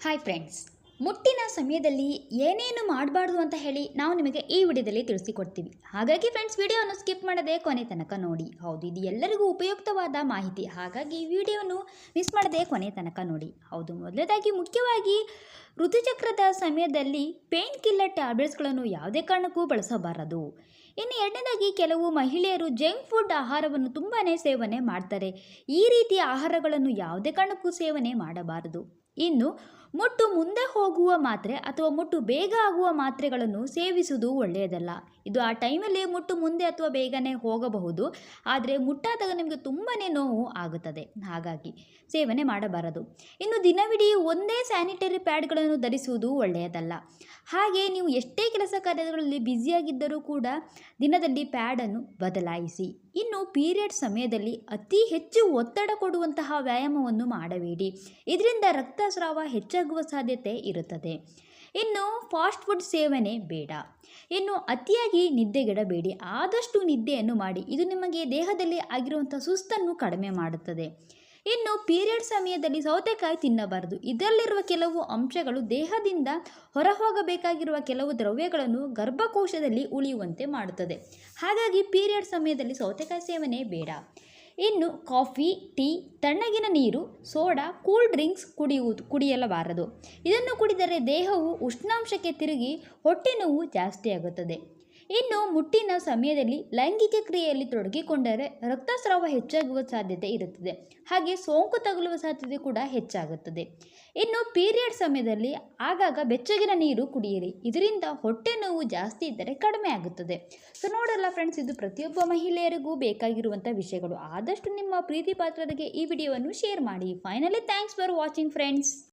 Hi friends ಮುಟ್ಟಿನ ಸಮಯದಲ್ಲಿ ಏನೇನು ಮಾಡಬಾರ್ದು ಅಂತ ಹೇಳಿ ನಾವು ನಿಮಗೆ ಈ ವಿಡಿಯೋದಲ್ಲಿ ತಿಳಿಸಿಕೊಡ್ತೀವಿ. ಹಾಗಾಗಿ ಫ್ರೆಂಡ್ಸ್ ವಿಡಿಯೋವನ್ನು ಸ್ಕಿಪ್ ಮಾಡದೆ ಕೊನೆ ತನಕ ನೋಡಿ. ಹೌದು, ಇದು ಎಲ್ಲರಿಗೂ ಉಪಯುಕ್ತವಾದ ಮಾಹಿತಿ. ಹಾಗಾಗಿ ಈ ವಿಡಿಯೋನು ಮಿಸ್ ಮಾಡದೆ ಕೊನೆ ತನಕ ನೋಡಿ. ಹೌದು, ಮೊದಲನೇದಾಗಿ ಮುಖ್ಯವಾಗಿ ಋತುಚಕ್ರದ ಸಮಯದಲ್ಲಿ ಪೇನ್ ಕಿಲ್ಲರ್ ಟ್ಯಾಬ್ಲೆಟ್ಸ್ಗಳನ್ನು ಯಾವುದೇ ಕಾರಣಕ್ಕೂ ಬಳಸಬಾರದು. ಇನ್ನು ಎರಡನೇದಾಗಿ ಕೆಲವು ಮಹಿಳೆಯರು ಜಂಕ್ ಫುಡ್ ಆಹಾರವನ್ನು ತುಂಬಾ ಸೇವನೆ ಮಾಡ್ತಾರೆ. ಈ ರೀತಿಯ ಆಹಾರಗಳನ್ನು ಯಾವುದೇ ಕಾರಣಕ್ಕೂ ಸೇವನೆ ಮಾಡಬಾರದು. ಇನ್ನು ಮುಟ್ಟು ಮುಂದೆ ಹೋಗುವ ಮಾತ್ರೆ ಅಥವಾ ಮುಟ್ಟು ಬೇಗ ಆಗುವ ಮಾತ್ರೆಗಳನ್ನು ಸೇವಿಸುವುದು ಒಳ್ಳೆಯದಲ್ಲ. ಇದು ಆ ಟೈಮಲ್ಲಿ ಮುಟ್ಟು ಮುಂದೆ ಅಥವಾ ಬೇಗನೆ ಹೋಗಬಹುದು, ಆದರೆ ಮುಟ್ಟಾದಾಗ ನಿಮಗೆ ತುಂಬಾ ನೋವು ಆಗುತ್ತದೆ. ಹಾಗಾಗಿ ಸೇವನೆ ಮಾಡಬಾರದು. ಇನ್ನು ದಿನವಿಡೀ ಒಂದೇ ಸ್ಯಾನಿಟರಿ ಪ್ಯಾಡ್ಗಳನ್ನು ಧರಿಸುವುದು ಒಳ್ಳೆಯದಲ್ಲ. ಹಾಗೆ ನೀವು ಎಷ್ಟೇ ಕೆಲಸ ಕಾರ್ಯಗಳಲ್ಲಿ ಬ್ಯುಸಿಯಾಗಿದ್ದರೂ ಕೂಡ ದಿನದಲ್ಲಿ ಪ್ಯಾಡನ್ನು ಬದಲಾಯಿಸಿ. ಇನ್ನು ಪೀರಿಯಡ್ ಸಮಯದಲ್ಲಿ ಅತಿ ಹೆಚ್ಚು ಒತ್ತಡ ಕೊಡುವಂತಹ ವ್ಯಾಯಾಮವನ್ನು ಮಾಡಬೇಡಿ. ಇದರಿಂದ ರಕ್ತಸ್ರಾವ ಹೆಚ್ಚಾಗುವ ಸಾಧ್ಯತೆ ಇರುತ್ತದೆ. ಇನ್ನು ಫಾಸ್ಟ್ ಫುಡ್ ಸೇವನೆ ಬೇಡ. ಇನ್ನು ಅತಿಯಾಗಿ ನಿದ್ದೆಗೆಡಬೇಡಿ. ಆದಷ್ಟು ನಿದ್ದೆಯನ್ನು ಮಾಡಿ. ಇದು ನಿಮಗೆ ದೇಹದಲ್ಲಿ ಆಗಿರುವಂಥ ಸುಸ್ತನ್ನು ಕಡಿಮೆ ಮಾಡುತ್ತದೆ. ಇನ್ನು ಪೀರಿಯಡ್ ಸಮಯದಲ್ಲಿ ಸೌತೆಕಾಯಿ ತಿನ್ನಬಾರದು. ಇದರಲ್ಲಿರುವ ಕೆಲವು ಅಂಶಗಳು ದೇಹದಿಂದ ಹೊರಹೋಗಬೇಕಾಗಿರುವ ಕೆಲವು ದ್ರವ್ಯಗಳನ್ನು ಗರ್ಭಕೋಶದಲ್ಲಿ ಉಳಿಯುವಂತೆ ಮಾಡುತ್ತದೆ. ಹಾಗಾಗಿ ಪೀರಿಯಡ್ ಸಮಯದಲ್ಲಿ ಸೌತೆಕಾಯಿ ಸೇವನೆ ಬೇಡ. ಇನ್ನು ಕಾಫಿ, ಟೀ, ತಣ್ಣಗಿನ ನೀರು, ಸೋಡಾ, ಕೂಲ್ ಡ್ರಿಂಕ್ಸ್ ಕುಡಿಯುವುದು, ಕುಡಿಯಲಬಾರದು. ಇದನ್ನು ಕುಡಿದರೆ ದೇಹವು ಉಷ್ಣಾಂಶಕ್ಕೆ ತಿರುಗಿ ಹೊಟ್ಟೆ ನೋವು ಜಾಸ್ತಿಯಾಗುತ್ತದೆ. ಇನ್ನು ಮುಟ್ಟಿನ ಸಮಯದಲ್ಲಿ ಲೈಂಗಿಕ ಕ್ರಿಯೆಯಲ್ಲಿ ತೊಡಗಿಕೊಂಡರೆ ರಕ್ತಸ್ರಾವ ಹೆಚ್ಚಾಗುವ ಸಾಧ್ಯತೆ ಇರುತ್ತದೆ. ಹಾಗೆ ಸೋಂಕು ತಗುಲುವ ಸಾಧ್ಯತೆ ಕೂಡ ಹೆಚ್ಚಾಗುತ್ತದೆ. ಇನ್ನು ಪೀರಿಯಡ್ ಸಮಯದಲ್ಲಿ ಆಗಾಗ ಬೆಚ್ಚಗಿನ ನೀರು ಕುಡಿಯಿರಿ. ಇದರಿಂದ ಹೊಟ್ಟೆ ನೋವು ಜಾಸ್ತಿ ಇದ್ದರೆ ಕಡಿಮೆ ಆಗುತ್ತದೆ. ಸೊ ನೋಡಲ್ಲ ಫ್ರೆಂಡ್ಸ್ ಇದು ಪ್ರತಿಯೊಬ್ಬ ಮಹಿಳೆಯರಿಗೂ ಬೇಕಾಗಿರುವಂಥ ವಿಷಯಗಳು. ಆದಷ್ಟು ನಿಮ್ಮ ಪ್ರೀತಿ ಪಾತ್ರರಿಗೆ ಈ ವಿಡಿಯೋವನ್ನು ಶೇರ್ ಮಾಡಿ. Finally thanks for watching friends